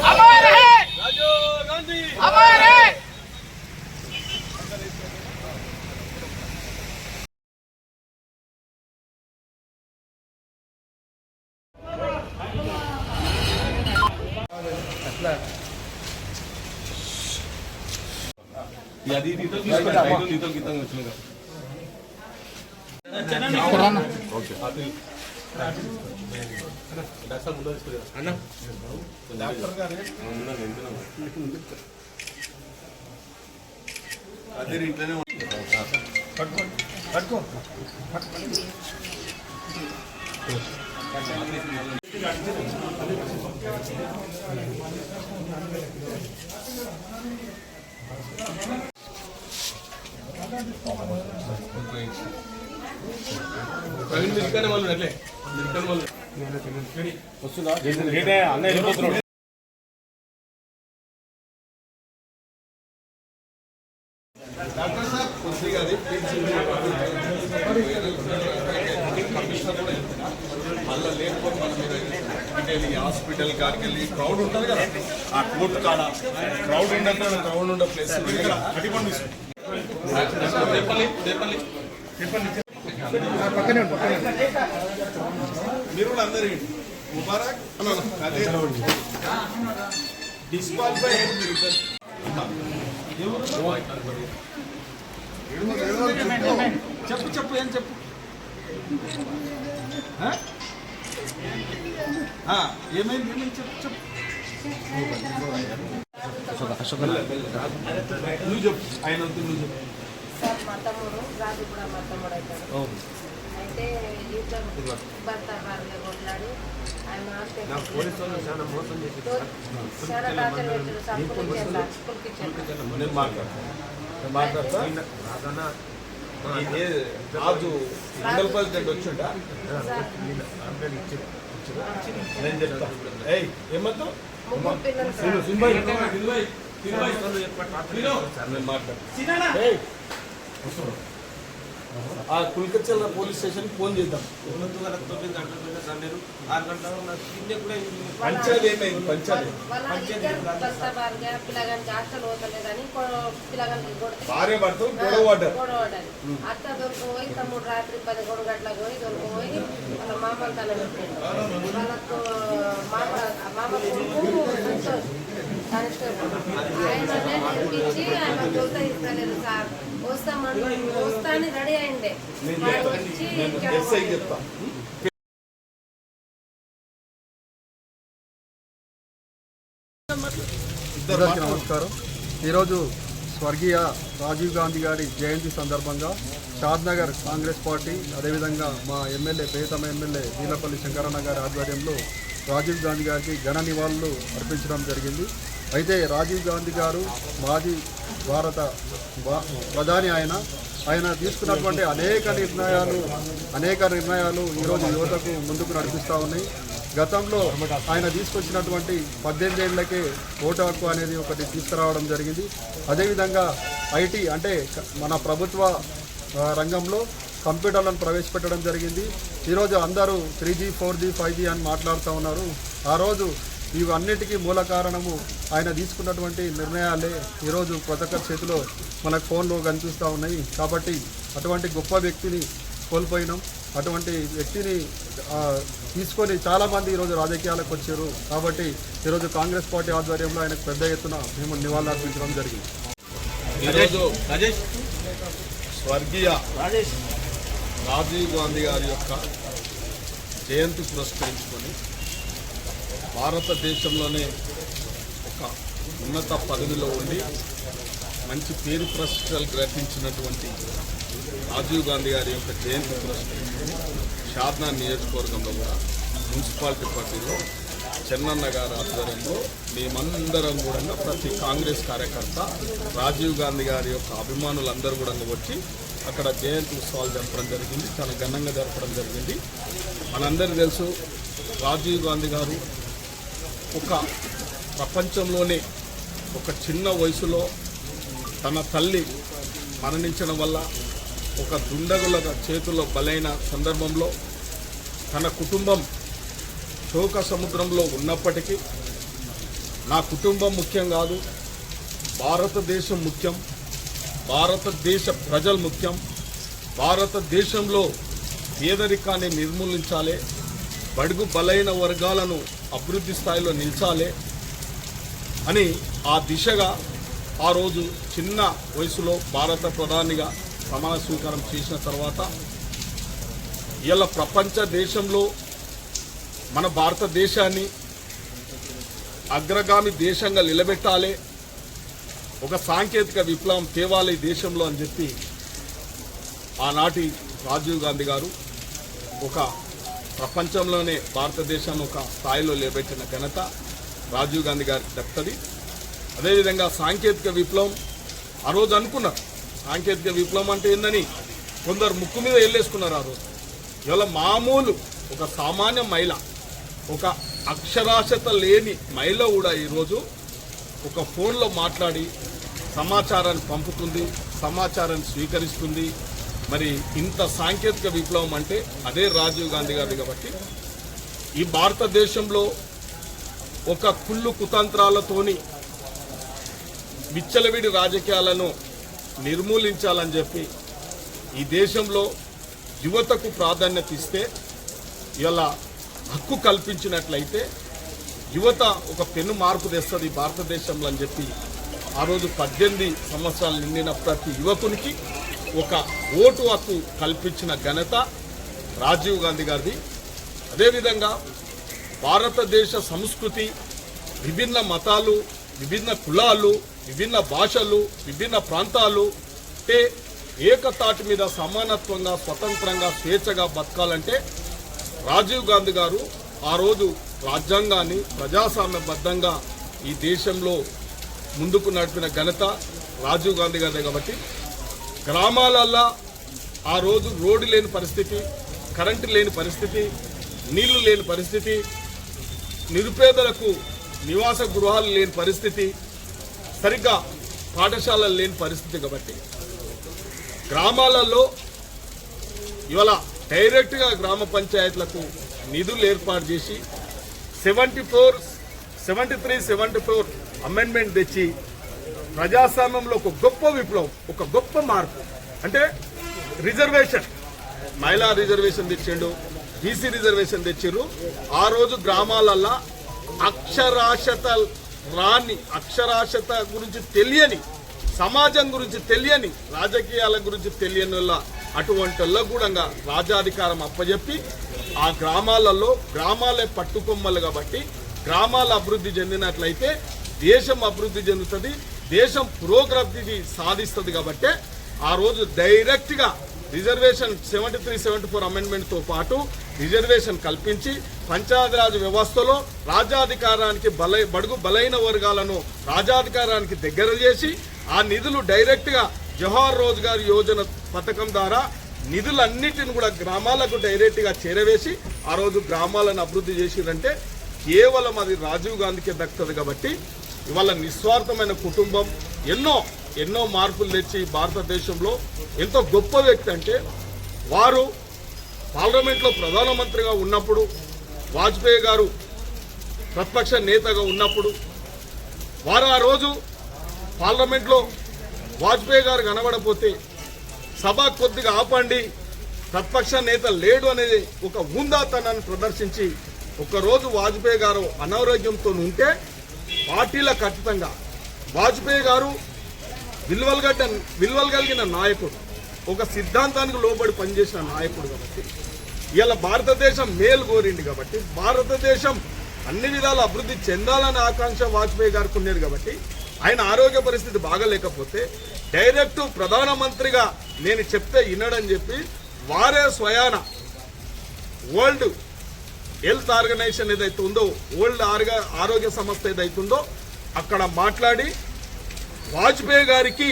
हमारे हैं राजीव गांधी हमारे అది ఇతను తీసుకుంటా ఇతను ఇతను గీతం వచ్చిన అన్న డాక్టర్ గారు అదే ఇంట్లోనే పట్టుకో పట్టుకో ప్రవీణ్ మీరు వాళ్ళు అట్లే. వస్తుందా అన్న వెళ్ళిపోతున్నాడు డాక్టర్ సార్ కొద్దిగా అది మళ్ళీ లేకపోతే మన మీద అంటే ఈ హాస్పిటల్ కాడికి వెళ్ళి క్రౌడ్ ఉంటుంది కదా ఆ కోర్టు కాడ క్రౌడ్ ఉండదు క్రౌడ్ ఉండే ప్లేస్ చెప్పండి చెప్పండి మీరు కూడా అందరు ముబారక్ అదే డిస్క్వాలిఫై మీరు చెప్పు చెప్పు ఏం చెప్పు ఏమైంది ఏమైంది చెప్పు చెప్పు నువ్వు చెప్పు ఆయన నువ్వు చెప్పు మా తమ్ముడు రాజు కూడా మా తమ్ముడు అవుతాడు అయితే ఇద్దరు భర్త భార్య కొట్లాడి ఆయన చాలా టార్చర్ పెట్టారు సంపులు ఇచ్చారు స్కూల్కి ఏ రాజు మండలపల్లి దగ్గర వచ్చిండా? నేను చెప్తా. ఏయ్ ఏమద్దు ముగ్గురు పిల్లలు సార్ నేను మాట్లాడతా. ఏయ్ ఆ కుల్కచల్ల పోలీస్ స్టేషన్ ఫోన్ చేద్దాం. పంచాయతీ ఏమైంది? పంచాయతీ. వాళ్ళ ఇద్దరు భర్త భార్య పిల్లగానికి హాస్టల్ పోతలేదని పిల్లగానికి భార్య భర్త గొడవ పడ్డారు. అత్త దొరికిపోయి తమ్ముడు రాత్రి పది గొడవ గంటలకు పోయి దొరికిపోయి వాళ్ళ మామలు తన పెట్టాడు వాళ్ళకు మామ మామ నేర్పించి ఆయన సార్ వస్తామని రెడీ అయిండే వాడు వచ్చి అందరికీ నమస్కారం. ఈరోజు స్వర్గీయ రాజీవ్ గాంధీ గారి జయంతి సందర్భంగా షాద్నగర్ కాంగ్రెస్ పార్టీ అదేవిధంగా మా ఎమ్మెల్యే ప్రియతమ ఎమ్మెల్యే వీలపల్లి శంకరన్న గారి ఆధ్వర్యంలో రాజీవ్ గాంధీ గారికి ఘన నివాళులు అర్పించడం జరిగింది. అయితే రాజీవ్ గాంధీ గారు మాజీ భారత భా- ప్రధాని ఆయన ఆయన తీసుకున్నటువంటి అనేక నిర్ణయాలు అనేక నిర్ణయాలు ఈరోజు యువతకు ముందుకు నడిపిస్తూ ఉన్నాయి. గతంలో ఆయన తీసుకొచ్చినటువంటి పద్దెనిమిది ఏళ్ళకే ఓటు హక్కు అనేది ఒకటి తీసుకురావడం జరిగింది. అదేవిధంగా ఐటీ అంటే మన ప్రభుత్వ రంగంలో కంప్యూటర్లను ప్రవేశపెట్టడం జరిగింది. ఈరోజు అందరూ three G four G five G అని మాట్లాడుతూ ఉన్నారు. ఆ రోజు ఇవన్నిటికీ మూల కారణము ఆయన తీసుకున్నటువంటి నిర్ణయాలే ఈరోజు ప్రతి చేతిలో మనకు ఫోన్లో కనిపిస్తూ ఉన్నాయి. కాబట్టి అటువంటి గొప్ప వ్యక్తిని కోల్పోయినాం. అటువంటి వ్యక్తిని తీసుకొని చాలామంది ఈరోజు రాజకీయాలకు వచ్చారు. కాబట్టి ఈరోజు కాంగ్రెస్ పార్టీ ఆధ్వర్యంలో ఆయనకు పెద్ద ఎత్తున మేము నివాళులర్పించడం జరిగింది. ఈరోజు స్వర్గీయ రాజీవ్ గాంధీ గారి యొక్క జయంతి పురస్కరించుకొని భారతదేశంలోనే ఒక ఉన్నత పదవిలో ఉండి మంచి పేరు ప్రశ్నలు గ్రహించినటువంటి రాజీవ్ గాంధీ గారి యొక్క జయంతి పురస్కరించుకొని షాద్నా నియోజకవర్గంలో కూడా మున్సిపాలిటీ పార్టీలో చెన్నన్న గారి ఆధ్వర్యంలో మేమందరం కూడా ప్రతి కాంగ్రెస్ కార్యకర్త రాజీవ్ గాంధీ గారి యొక్క అభిమానులందరూ కూడా వచ్చి అక్కడ జయంతి ఉత్సవాలు జరపడం జరిగింది. చాలా ఘనంగా జరపడం జరిగింది. మనందరికీ తెలుసు రాజీవ్ గాంధీ గారు ఒక ప్రపంచంలోనే ఒక చిన్న వయసులో తన తల్లి మరణించడం వల్ల ఒక దుండగుల చేతుల్లో బలైన సందర్భంలో తన కుటుంబం శోక సముద్రంలో ఉన్నప్పటికీ నా కుటుంబం ముఖ్యం కాదు భారతదేశం ముఖ్యం భారతదేశ ప్రజలు ముఖ్యం భారతదేశంలో పేదరికాన్ని నిర్మూలించాలి బడుగు బలైన వర్గాలను అభివృద్ధి స్థాయిలో నిలిచాలే అని ఆ దిశగా ఆ రోజు చిన్న వయసులో భారత ప్రధానిగా ప్రమాణ స్వీకారం చేసిన తర్వాత ఇలా ప్రపంచ దేశంలో మన భారతదేశాన్ని అగ్రగామి దేశంగా నిలబెట్టాలి ఒక సాంకేతిక విప్లవం తేవాలి ఈ దేశంలో అని చెప్పి ఆనాటి రాజీవ్ గాంధీ గారు ఒక ప్రపంచంలోనే భారతదేశాన్ని ఒక స్థాయిలో నిలబెట్టిన ఘనత రాజీవ్ గాంధీ గారికి దక్కుతుంది అదేవిధంగా సాంకేతిక విప్లవం ఆ రోజు అనుకున్నారు. సాంకేతిక విప్లవం అంటే ఏందని కొందరు ముక్కు మీద వెళ్ళేసుకున్నారు ఆ రోజు. ఇవాళ మామూలు ఒక సామాన్య మహిళ ఒక అక్షరాస్యత లేని మహిళ కూడా ఈరోజు ఒక ఫోన్లో మాట్లాడి సమాచారాన్ని పంపుతుంది సమాచారాన్ని స్వీకరిస్తుంది మరి ఇంత సాంకేతిక విప్లవం అంటే అదే రాజీవ్ గాంధీ గారిది కాబట్టి ఈ భారతదేశంలో ఒక కుళ్ళు కుతంత్రాలతోని విచ్చలవిడి రాజకీయాలను నిర్మూలించాలని చెప్పి ఈ దేశంలో యువతకు ప్రాధాన్యత ఇస్తే ఇలా హక్కు కల్పించినట్లయితే యువత ఒక పెను మార్పు తెస్తుంది భారతదేశంలో అని చెప్పి ఆ రోజు పద్దెనిమిది సంవత్సరాలు నిండిన ప్రతి యువకునికి ఒక ఓటు హక్కు కల్పించిన ఘనత రాజీవ్ గాంధీ గారిది. అదేవిధంగా భారతదేశ సంస్కృతి విభిన్న మతాలు విభిన్న కులాలు విభిన్న భాషలు విభిన్న ప్రాంతాలు అంటే ఏకతాటి మీద సమానత్వంగా స్వతంత్రంగా స్వేచ్ఛగా బతకాలంటే రాజీవ్ గాంధీ గారు ఆ రోజు రాజ్యాంగాన్ని ప్రజాస్వామ్యబద్ధంగా ఈ దేశంలో ముందుకు నడిపిన ఘనత రాజీవ్ గాంధీ గారిదే కాబట్టి గ్రామాలల్లో ఆ రోజు రోడ్డు లేని పరిస్థితి కరెంటు లేని పరిస్థితి నీళ్ళు లేని పరిస్థితి నిరుపేదలకు నివాస గృహాలు లేని పరిస్థితి సరిగ్గా పాఠశాలలు లేని పరిస్థితి కాబట్టి గ్రామాలలో ఇవాళ డైరెక్ట్గా గ్రామ పంచాయతీలకు నిధులు ఏర్పాటు చేసి seventy four seventy three seventy four amendment తెచ్చి ప్రజాస్వామ్యంలో ఒక గొప్ప విప్లవం ఒక గొప్ప మార్పు. అంటే రిజర్వేషన్. మహిళా రిజర్వేషన్ తెచ్చిండు బీసీ రిజర్వేషన్ తెచ్చిర్రు ఆ రోజు గ్రామాలల్లో అక్షరాస్యత రాని అక్షరాస్యత గురించి తెలియని సమాజం గురించి తెలియని రాజకీయాల గురించి తెలియని వల్ల అటువంటి కూడా రాజాధికారం అప్పజెప్పి ఆ గ్రామాలలో గ్రామాలే పట్టుకొమ్మలు కాబట్టి గ్రామాలు అభివృద్ధి చెందినట్లయితే దేశం అభివృద్ధి చెందుతుంది దేశం పురోగతిని సాధిస్తుంది కాబట్టి ఆ రోజు డైరెక్ట్గా reservation seventy three seventy four అమెండ్మెంట్తో పాటు రిజర్వేషన్ కల్పించి పంచాయతీరాజ్ వ్యవస్థలో రాజ్యాధికారానికి బలై బడుగు బలైన వర్గాలను రాజాధికారానికి దగ్గర చేసి ఆ నిధులు డైరెక్ట్గా జవహర్ రోజ్గార్ యోజన పథకం ద్వారా నిధులన్నిటిని కూడా గ్రామాలకు డైరెక్ట్గా చేరవేసి ఆ రోజు గ్రామాలను అభివృద్ధి చేసిందంటే కేవలం అది రాజీవ్ గాంధీకే దక్కుతుంది కాబట్టి ఇవాళ నిస్వార్థమైన కుటుంబం ఎన్నో ఎన్నో మార్పులు తెచ్చి భారతదేశంలో ఎంతో గొప్ప వ్యక్తి అంటే వారు పార్లమెంట్లో ప్రధానమంత్రిగా ఉన్నప్పుడు వాజ్పేయి గారు ప్రతిపక్ష నేతగా ఉన్నప్పుడు వారు ఆ రోజు పార్లమెంట్లో వాజ్పేయి గారు కనబడపోతే సభ కొద్దిగా ఆపండి ప్రతిపక్ష నేత లేడు అనేది ఒక ఉందాతనాన్ని ప్రదర్శించి ఒకరోజు వాజ్పేయి గారు అనారోగ్యంతో ఉంటే పార్టీల ఖచ్చితంగా వాజ్పేయి గారు విలువలుగడ్డ విలువలు కలిగిన నాయకుడు. ఒక సిద్ధాంతానికి లోబడి పనిచేసిన నాయకుడు కాబట్టి ఇలా భారతదేశం మేలు కోరింది కాబట్టి భారతదేశం అన్ని విధాల అభివృద్ధి చెందాలనే ఆకాంక్ష వాజ్పేయి గారికి ఉండేది కాబట్టి ఆయన ఆరోగ్య పరిస్థితి బాగలేకపోతే డైరెక్ట్ ప్రధానమంత్రిగా నేను చెప్తే వినడని చెప్పి వారే స్వయాన వరల్డ్ హెల్త్ ఆర్గనైజేషన్ ఏదైతే ఉందో వరల్డ్ ఆర్గ ఆరోగ్య సంస్థ ఏదైతే ఉందో అక్కడ మాట్లాడి వాజ్పేయి గారికి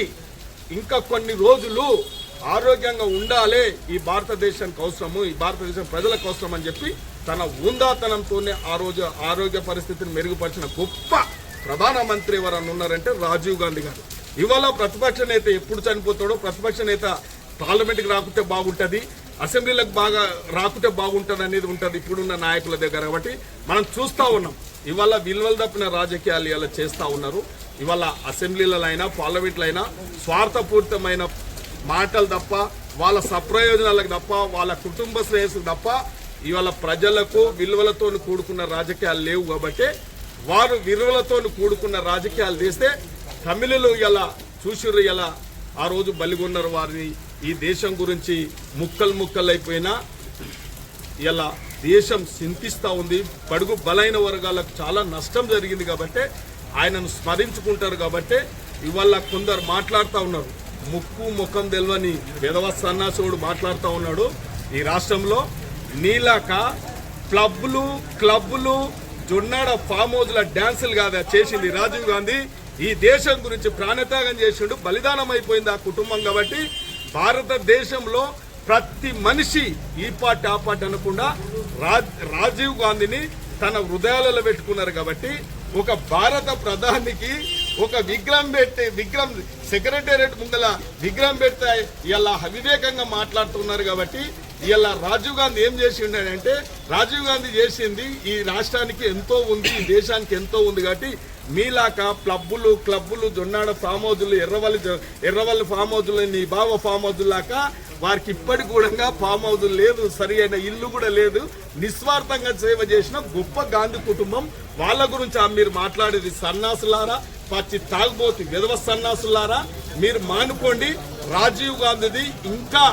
ఇంకా కొన్ని రోజులు ఆరోగ్యంగా ఉండాలి ఈ భారతదేశానికి అవసరము ఈ భారతదేశం ప్రజలకు అవసరం అని చెప్పి తన ఉందాతనంతోనే ఆ రోజు ఆరోగ్య పరిస్థితిని మెరుగుపరిచిన గొప్ప ప్రధానమంత్రి ఎవరన్నా ఉన్నారంటే రాజీవ్ గాంధీ గారు. ఇవాళ ప్రతిపక్ష నేత ఎప్పుడు చనిపోతాడో ప్రతిపక్ష నేత పార్లమెంట్కి రాకుంటే బాగుంటుంది అసెంబ్లీలకు బాగా రాకుంటే బాగుంటుంది అనేది ఉంటుంది ఇప్పుడున్న నాయకుల దగ్గర కాబట్టి మనం చూస్తూ ఉన్నాం. ఇవాళ విలువలు తప్పిన రాజకీయాలు ఇలా చేస్తూ ఉన్నారు. ఇవాళ అసెంబ్లీలలో అయినా పార్లమెంట్లో అయినా స్వార్థపూరితమైన మాటలు తప్ప వాళ్ళ సప్రయోజనాలకు తప్ప వాళ్ళ కుటుంబ శ్రేయస్సుకు తప్ప ఇవాళ ప్రజలకు విలువలతో కూడుకున్న రాజకీయాలు లేవు కాబట్టి వారు విలువలతో కూడుకున్న రాజకీయాలు చేస్తే తమిళులు ఇలా చూసిర్రు ఇలా ఆ రోజు బలిగొన్నారు వారిని. ఈ దేశం గురించి ముక్కలు ముక్కలు అయిపోయినా ఇలా దేశం చింతిస్తూ ఉంది. బడుగు బలైన వర్గాలకు చాలా నష్టం జరిగింది కాబట్టి ఆయనను స్మరించుకుంటారు కాబట్టి ఇవాళ కొందరు మాట్లాడుతూ ఉన్నారు. ముక్కు ముఖం తెలియని విధవ సన్నాసుడు మాట్లాడుతూ ఉన్నాడు. ఈ రాష్ట్రంలో నీలాక క్లబ్లు క్లబ్లు జొన్నాడ ఫామ్ హౌజ్ల డ్యాన్సులు కాదా చేసింది రాజీవ్ గాంధీ. ఈ దేశం గురించి ప్రాణత్యాగం చేసిండు బలిదానం అయిపోయింది ఆ కుటుంబం కాబట్టి భారతదేశంలో ప్రతి మనిషి ఈ పార్టీ ఆ పార్టీ అనకుండా రాజీవ్ గాంధీని తన హృదయాలలో పెట్టుకున్నారు కాబట్టి ఒక భారత ప్రధానికి ఒక విగ్రహం పెట్టి విగ్రహం సెక్రటేరియట్ ముందల విగ్రహం పెడితే ఇలా అవివేకంగా మాట్లాడుతున్నారు కాబట్టి ఇలా రాజీవ్ గాంధీ ఏం చేసి ఉన్నాడంటే రాజీవ్ గాంధీ చేసింది ఈ రాష్ట్రానికి ఎంతో ఉంది ఈ దేశానికి ఎంతో ఉంది కాబట్టి మీలాక క్లబ్బులు క్లబ్బులు జొన్నాడ ఫామ్ హౌజులు ఎర్రవల్లి ఎర్రవల్లి ఫామ్ హౌజులు నీ బావ ఫామ్ హౌజులాక లాక వారికి ఇప్పటికి కూడా ఫామ్ హౌజ్ లేదు సరి అయిన ఇల్లు కూడా లేదు. నిస్వార్థంగా సేవ చేసిన గొప్ప గాంధీ కుటుంబం. వాళ్ళ గురించి ఆ మీరు మాట్లాడేది సన్నాసులారా పచ్చి తాగుబోతు విధవ సన్నాసులారా. మీరు మానుకోండి రాజీవ్ గాంధీది ఇంకా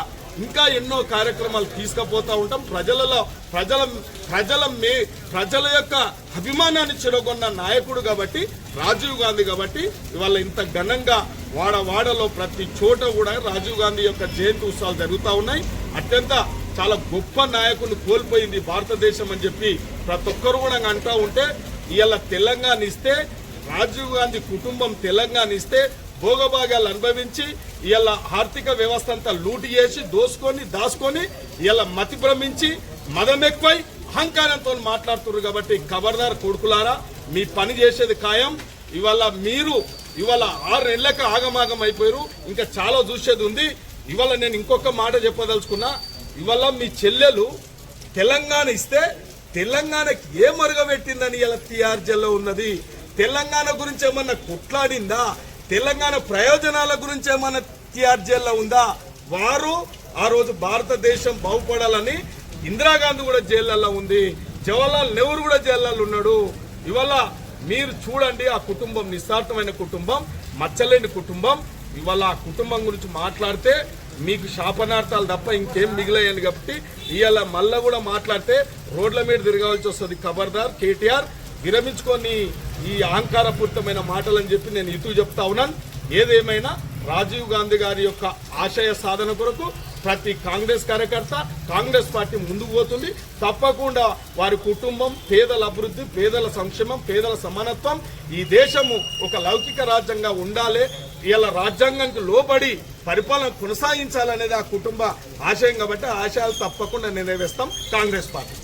ఇంకా ఎన్నో కార్యక్రమాలు తీసుకుపోతూ ఉంటాం. ప్రజలలో ప్రజల ప్రజల మే ప్రజల యొక్క అభిమానాన్ని చెరగొన్న నాయకుడు కాబట్టి రాజీవ్ గాంధీ కాబట్టి ఇవాళ ఇంత ఘనంగా వాడ వాడలో ప్రతి చోట కూడా రాజీవ్ గాంధీ యొక్క జయంతి ఉత్సవాలు జరుగుతూ ఉన్నాయి. అత్యంత చాలా గొప్ప నాయకుని కోల్పోయింది భారతదేశం అని చెప్పి ప్రతి ఒక్కరు కూడా అంటూ ఉంటే ఇవాళ తెలంగాణ ఇస్తే రాజీవ్ గాంధీ కుటుంబం తెలంగాణ ఇస్తే భోగభాగాలు అనుభవించి ఇలా ఆర్థిక వ్యవస్థ అంతా లూటి చేసి దోసుకొని దాచుకొని ఇలా మతి భ్రమించి మదం ఎక్కువై అహంకారంతో మాట్లాడుతున్నారు కాబట్టి ఖబర్దార్ కొడుకులారా మీ పని చేసేది ఖాయం. ఇవాళ మీరు ఇవాళ ఆరు నెలలకు ఆగమాగం అయిపోయారు ఇంకా చాలా చూసేది ఉంది. ఇవాళ నేను ఇంకొక మాట చెప్పదలుచుకున్నా. ఇవాళ మీ చెల్లెలు తెలంగాణ ఇస్తే తెలంగాణకి ఏ మరుగబెట్టిందని ఇలా టీఆర్జీలో ఉన్నది? తెలంగాణ గురించి ఏమన్నా కొట్లాడిందా? తెలంగాణ ప్రయోజనాల గురించి ఏమన్నా టీఆర్జీలో ఉందా? వారు ఆ రోజు భారతదేశం బాగుపడాలని ఇందిరాగాంధీ కూడా జైళ్ళల్లో ఉంది. జవహర్లాల్ నెహ్రూ కూడా జైళ్ళల్లో ఉన్నాడు. ఇవాళ మీరు చూడండి ఆ కుటుంబం నిస్సార్థమైన కుటుంబం మచ్చలేని కుటుంబం. ఇవాళ ఆ కుటుంబం గురించి మాట్లాడితే మీకు శాపనార్థాలు తప్ప ఇంకేం మిగిలాయని కాబట్టి ఇవాళ మళ్ళా కూడా మాట్లాడితే రోడ్ల మీద తిరగాల్సి వస్తుంది. ఖబర్దార్ కేటీఆర్ విరమించుకొని ఈ అహంకారపూరితమైన మాటలని చెప్పి నేను ఇటు చెప్తా ఉన్నాను. ఏదేమైనా రాజీవ్ గాంధీ గారి యొక్క ఆశయ సాధన కొరకు ప్రతి కాంగ్రెస్ కార్యకర్త కాంగ్రెస్ పార్టీ ముందుకు పోతుంది. తప్పకుండా వారి కుటుంబం పేదల అభివృద్ధి పేదల సంక్షేమం పేదల సమానత్వం ఈ దేశము ఒక లౌకిక రాజ్యంగా ఉండాలి. ఇలా రాజ్యాంగానికి లోబడి పరిపాలన కొనసాగించాలనేది ఆ కుటుంబ ఆశయం కాబట్టి ఆశయాలు తప్పకుండా నెరవేరుస్తాం కాంగ్రెస్ పార్టీ.